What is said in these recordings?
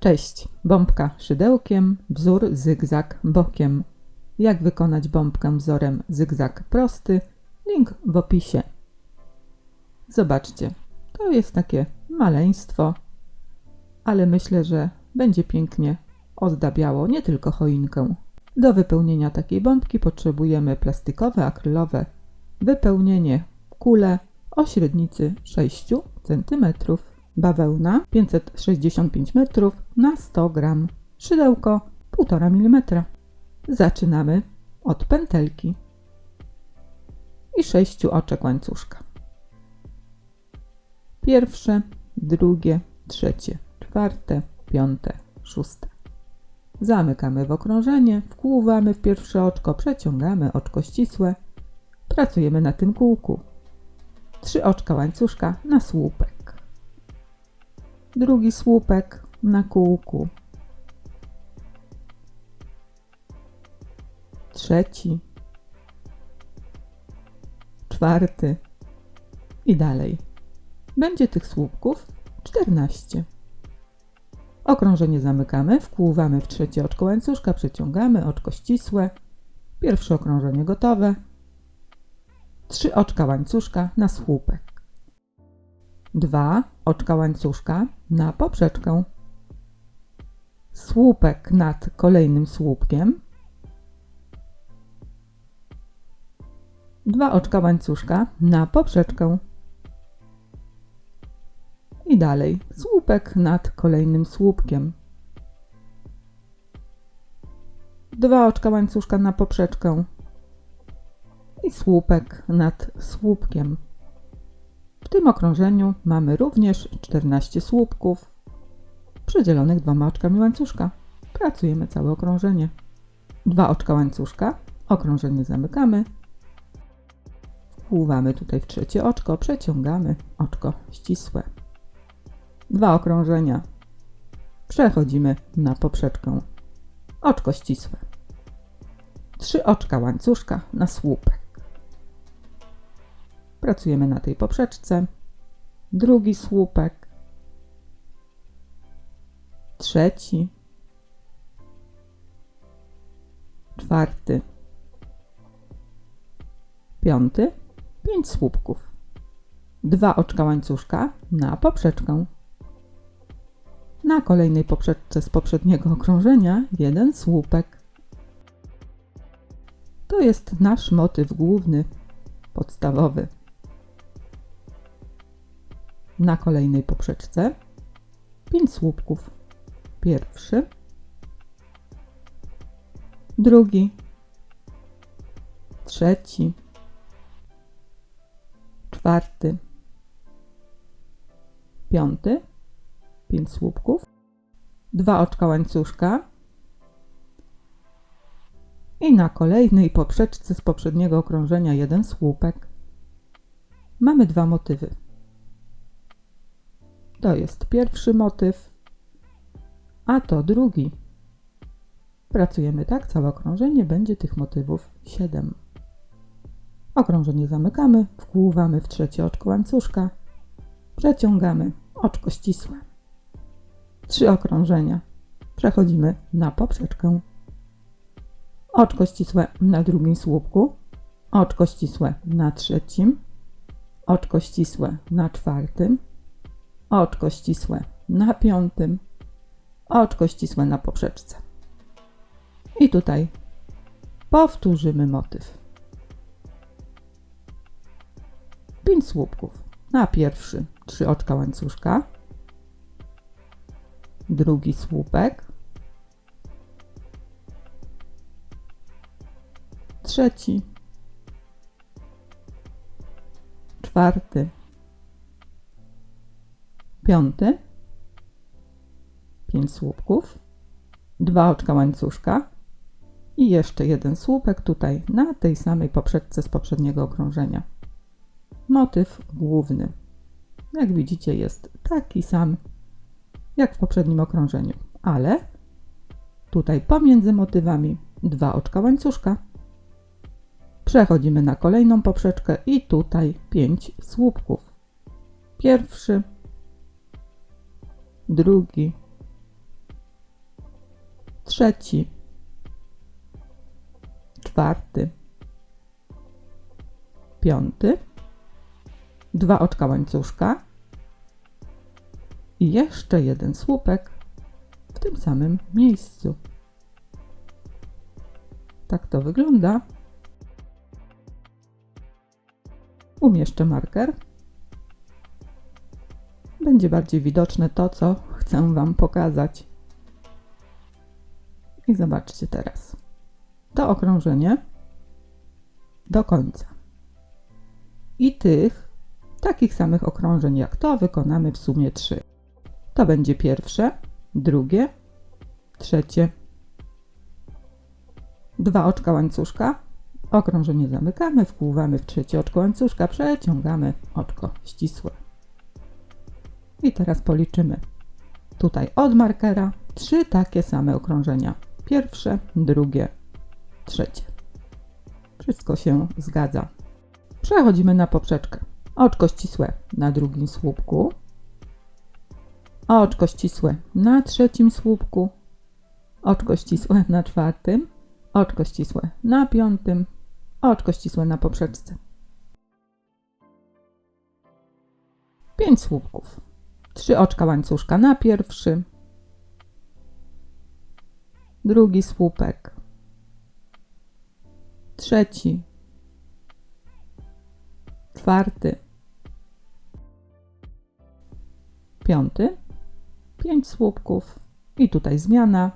Cześć, bombka szydełkiem, wzór zygzak bokiem. Jak wykonać bombkę wzorem zygzak prosty? Link w opisie. Zobaczcie, to jest takie maleństwo, ale myślę, że będzie pięknie ozdabiało nie tylko choinkę. Do wypełnienia takiej bombki potrzebujemy plastikowe, akrylowe wypełnienie kule o średnicy 6 cm, bawełna 565 metrów na 100 gram, szydełko 1,5 mm. Zaczynamy od pętelki i sześciu oczek łańcuszka. Pierwsze, drugie, trzecie, czwarte, piąte, szóste. Zamykamy w okrążenie, wkłuwamy w pierwsze oczko, przeciągamy oczko ścisłe, pracujemy na tym kółku. Trzy oczka łańcuszka na słupek. Drugi słupek na kółku. Trzeci. Czwarty. I dalej. Będzie tych słupków 14. Okrążenie zamykamy, wkłuwamy w trzecie oczko łańcuszka, przeciągamy oczko ścisłe. Pierwsze okrążenie gotowe. Trzy oczka łańcuszka na słupek. Dwa oczka łańcuszka na poprzeczkę. Słupek nad kolejnym słupkiem. Dwa oczka łańcuszka na poprzeczkę. I dalej słupek nad kolejnym słupkiem. Dwa oczka łańcuszka na poprzeczkę i słupek nad słupkiem. W tym okrążeniu mamy również 14 słupków przydzielonych dwoma oczkami łańcuszka. Pracujemy całe okrążenie. Dwa oczka łańcuszka, okrążenie zamykamy. Wpływamy tutaj w trzecie oczko, przeciągamy oczko ścisłe. Dwa okrążenia. Przechodzimy na poprzeczkę. Oczko ścisłe. Trzy oczka łańcuszka na słupek. Pracujemy na tej poprzeczce. Drugi słupek. Trzeci. Czwarty. Piąty. Pięć słupków. Dwa oczka łańcuszka na poprzeczkę. Na kolejnej poprzeczce z poprzedniego okrążenia jeden słupek. To jest nasz motyw główny, podstawowy. Na kolejnej poprzeczce. 5 słupków. Pierwszy, drugi, trzeci, czwarty, piąty, 5 słupków, dwa oczka łańcuszka. I na kolejnej poprzeczce z poprzedniego okrążenia jeden słupek. Mamy dwa motywy. To jest pierwszy motyw, a to drugi. Pracujemy tak, całe okrążenie będzie tych motywów 7. Okrążenie zamykamy, wkłuwamy w trzecie oczko łańcuszka, przeciągamy oczko ścisłe. Trzy okrążenia. Przechodzimy na poprzeczkę. Oczko ścisłe na drugim słupku, oczko ścisłe na trzecim, oczko ścisłe na czwartym, oczko ścisłe na piątym, oczko ścisłe na poprzeczce. I tutaj powtórzymy motyw. Pięć słupków. Na pierwszy trzy oczka łańcuszka, drugi słupek, trzeci, czwarty, piąty, pięć słupków, dwa oczka łańcuszka i jeszcze jeden słupek tutaj na tej samej poprzeczce z poprzedniego okrążenia. Motyw główny. Jak widzicie jest taki sam jak w poprzednim okrążeniu, ale tutaj pomiędzy motywami dwa oczka łańcuszka. Przechodzimy na kolejną poprzeczkę i tutaj pięć słupków. Pierwszy, drugi, trzeci, czwarty, piąty, dwa oczka łańcuszka i jeszcze jeden słupek w tym samym miejscu. Tak to wygląda. Umieszczę marker. Będzie bardziej widoczne to, co chcę Wam pokazać. I zobaczcie teraz. To okrążenie do końca. I tych takich samych okrążeń jak to wykonamy w sumie trzy. To będzie pierwsze, drugie, trzecie. Dwa oczka łańcuszka. Okrążenie zamykamy, wkłuwamy w trzecie oczko łańcuszka, przeciągamy oczko ścisłe. I teraz policzymy. Tutaj od markera trzy takie same okrążenia. Pierwsze, drugie, trzecie. Wszystko się zgadza. Przechodzimy na poprzeczkę. Oczko ścisłe na drugim słupku. Oczko ścisłe na trzecim słupku. Oczko ścisłe na czwartym. Oczko ścisłe na piątym. Oczko ścisłe na poprzeczce. Pięć słupków. Trzy oczka łańcuszka na pierwszy. Drugi słupek. Trzeci. Czwarty. Piąty. Pięć słupków. I tutaj zmiana.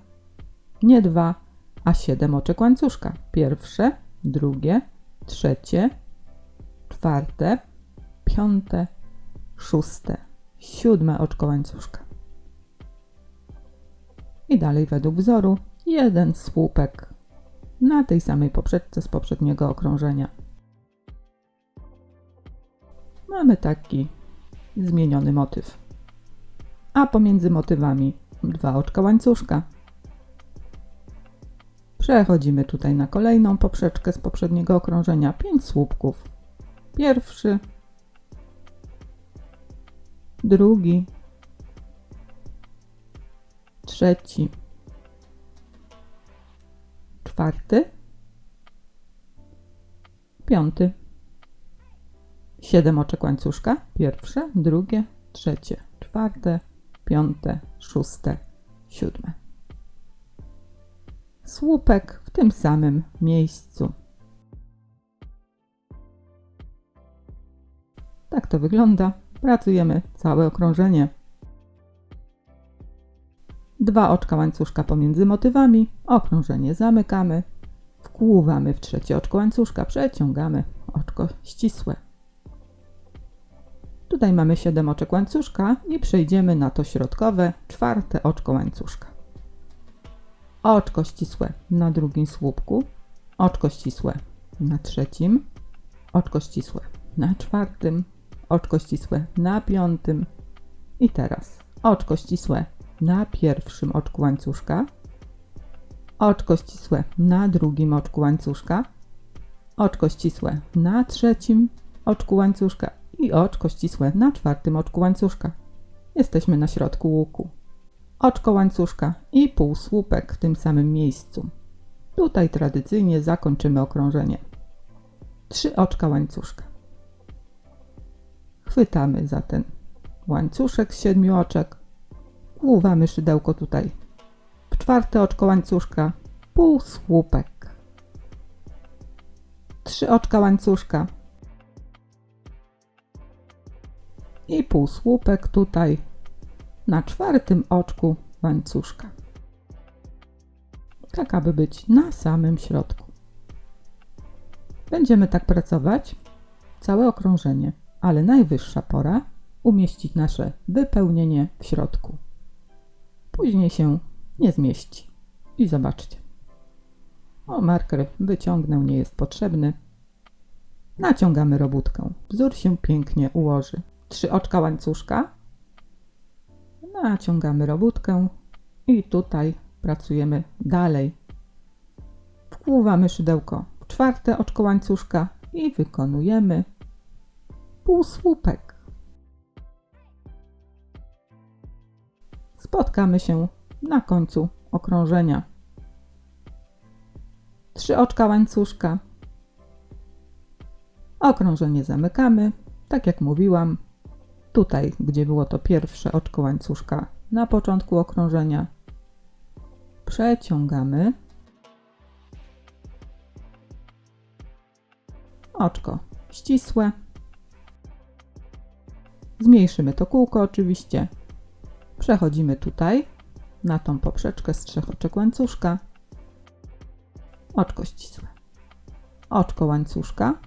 Nie dwa, a siedem oczek łańcuszka. Pierwsze, drugie, trzecie, czwarte, piąte, szóste, siódme oczko łańcuszka. I dalej według wzoru jeden słupek na tej samej poprzeczce z poprzedniego okrążenia. Mamy taki zmieniony motyw. A pomiędzy motywami dwa oczka łańcuszka. Przechodzimy tutaj na kolejną poprzeczkę z poprzedniego okrążenia. Pięć słupków. Pierwszy, drugi, trzeci, czwarty, piąty. Siedem oczek łańcuszka. Pierwsze, drugie, trzecie, czwarte, piąte, szóste, siódme. Słupek w tym samym miejscu. Tak to wygląda. Pracujemy całe okrążenie. Dwa oczka łańcuszka pomiędzy motywami, okrążenie zamykamy, wkłuwamy w trzecie oczko łańcuszka, przeciągamy oczko ścisłe. Tutaj mamy 7 oczek łańcuszka i przejdziemy na to środkowe, czwarte oczko łańcuszka. Oczko ścisłe na drugim słupku, oczko ścisłe na trzecim, oczko ścisłe na czwartym, oczko ścisłe na piątym i teraz oczko ścisłe na pierwszym oczku łańcuszka, oczko ścisłe na drugim oczku łańcuszka, oczko ścisłe na trzecim oczku łańcuszka i oczko ścisłe na czwartym oczku łańcuszka. Jesteśmy na środku łuku. Oczko łańcuszka i półsłupek w tym samym miejscu. Tutaj tradycyjnie zakończymy okrążenie. Trzy oczka łańcuszka. Chwytamy za ten łańcuszek z siedmiu oczek. Kłuwamy szydełko tutaj w czwarte oczko łańcuszka, półsłupek. Trzy oczka łańcuszka, i półsłupek tutaj na czwartym oczku łańcuszka. Tak, aby być na samym środku. Będziemy tak pracować całe okrążenie, ale najwyższa pora umieścić nasze wypełnienie w środku. Później się nie zmieści. I zobaczcie. O, marker wyciągnę, nie jest potrzebny. Naciągamy robótkę. Wzór się pięknie ułoży trzy oczka łańcuszka. Naciągamy robótkę i tutaj pracujemy dalej. Wkłuwamy szydełko w czwarte oczko łańcuszka i wykonujemy półsłupek. Spotkamy się na końcu okrążenia. Trzy oczka łańcuszka. Okrążenie zamykamy, tak jak mówiłam. Tutaj, gdzie było to pierwsze oczko łańcuszka na początku okrążenia, przeciągamy. Oczko ścisłe. Zmniejszymy to kółko oczywiście. Przechodzimy tutaj na tą poprzeczkę z trzech oczek łańcuszka. Oczko ścisłe. Oczko łańcuszka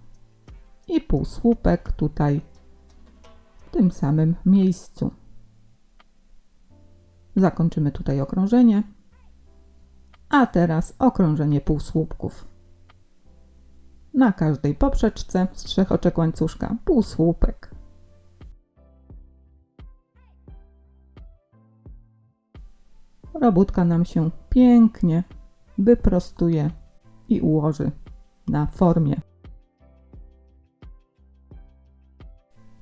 i półsłupek tutaj w tym samym miejscu. Zakończymy tutaj okrążenie. A teraz okrążenie półsłupków. Na każdej poprzeczce z trzech oczek łańcuszka półsłupek. Robótka nam się pięknie wyprostuje i ułoży na formie.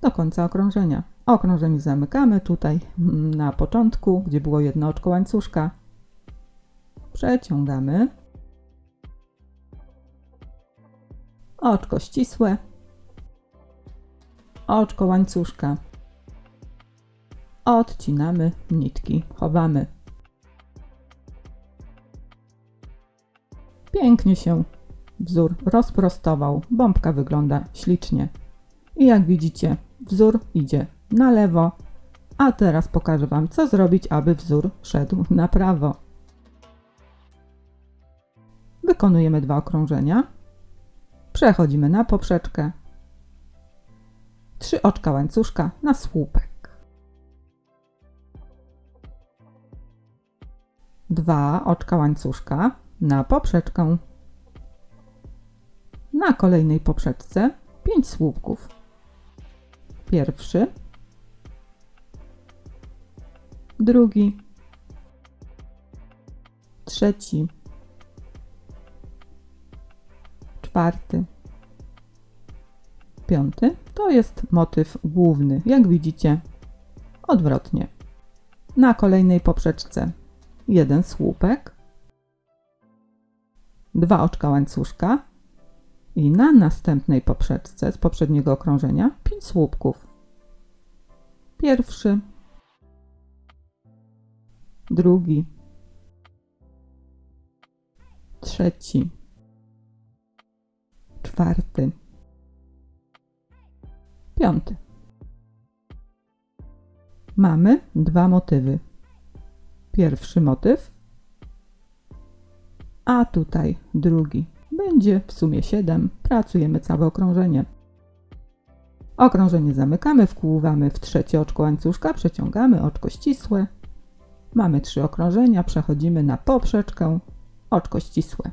Do końca okrążenia. Okrążenie zamykamy tutaj na początku, gdzie było jedno oczko łańcuszka. Przeciągamy. Oczko ścisłe. Oczko łańcuszka. Odcinamy nitki, chowamy. Pięknie się wzór rozprostował. Bombka wygląda ślicznie. I jak widzicie, wzór idzie na lewo. A teraz pokażę Wam, co zrobić, aby wzór szedł na prawo. Wykonujemy dwa okrążenia. Przechodzimy na poprzeczkę. Trzy oczka łańcuszka na słupek. Dwa oczka łańcuszka na poprzeczkę. Na kolejnej poprzeczce 5 słupków. Pierwszy, drugi, trzeci, czwarty, piąty. To jest motyw główny. Jak widzicie, odwrotnie. Na kolejnej poprzeczce jeden słupek, dwa oczka łańcuszka i na następnej poprzeczce z poprzedniego okrążenia 5 słupków. Pierwszy, drugi, trzeci, czwarty, piąty. Mamy dwa motywy. Pierwszy motyw, a tutaj drugi. Będzie w sumie 7. Pracujemy całe okrążenie. Okrążenie zamykamy, wkłuwamy w trzecie oczko łańcuszka, przeciągamy oczko ścisłe. Mamy trzy okrążenia, przechodzimy na poprzeczkę, oczko ścisłe.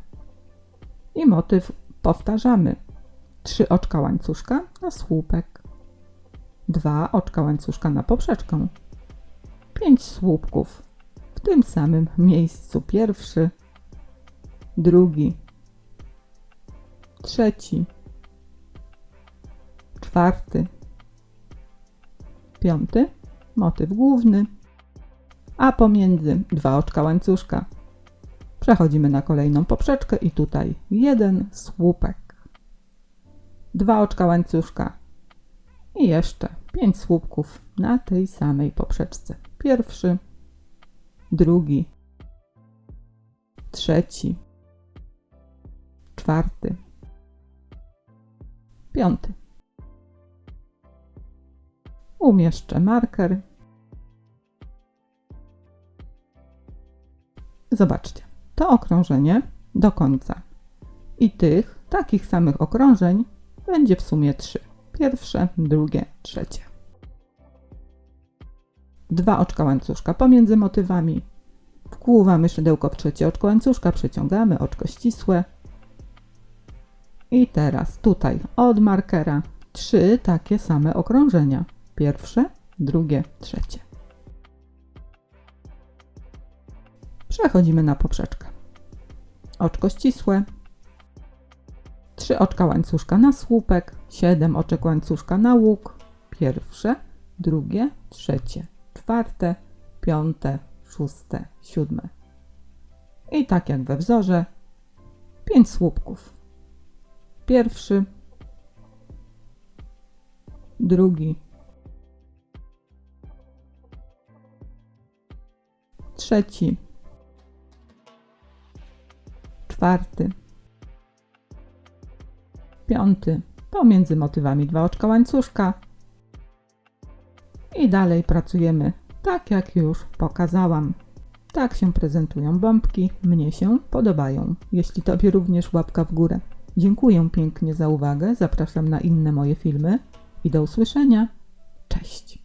I motyw powtarzamy. Trzy oczka łańcuszka na słupek. Dwa oczka łańcuszka na poprzeczkę. Pięć słupków w tym samym miejscu. Pierwszy, drugi, trzeci, czwarty, piąty, motyw główny, a pomiędzy dwa oczka łańcuszka. Przechodzimy na kolejną poprzeczkę i tutaj jeden słupek, dwa oczka łańcuszka i jeszcze pięć słupków na tej samej poprzeczce. Pierwszy, drugi, trzeci, czwarty, piąty. Umieszczę marker. Zobaczcie, to okrążenie do końca. I tych takich samych okrążeń będzie w sumie trzy. Pierwsze, drugie, trzecie. Dwa oczka łańcuszka pomiędzy motywami. Wkłuwamy szydełko w trzecie oczko łańcuszka, przeciągamy oczko ścisłe, i teraz tutaj od markera trzy takie same okrążenia. Pierwsze, drugie, trzecie. Przechodzimy na poprzeczkę. Oczko ścisłe. Trzy oczka łańcuszka na słupek, siedem oczek łańcuszka na łuk. Pierwsze, drugie, trzecie, czwarte, piąte, szóste, siódme. I tak jak we wzorze, 5 słupków. Pierwszy, drugi, trzeci, czwarty, piąty, pomiędzy motywami dwa oczka łańcuszka i dalej pracujemy tak jak już pokazałam. Tak się prezentują bombki, mnie się podobają. Jeśli Tobie również łapka w górę. Dziękuję pięknie za uwagę, zapraszam na inne moje filmy i do usłyszenia. Cześć!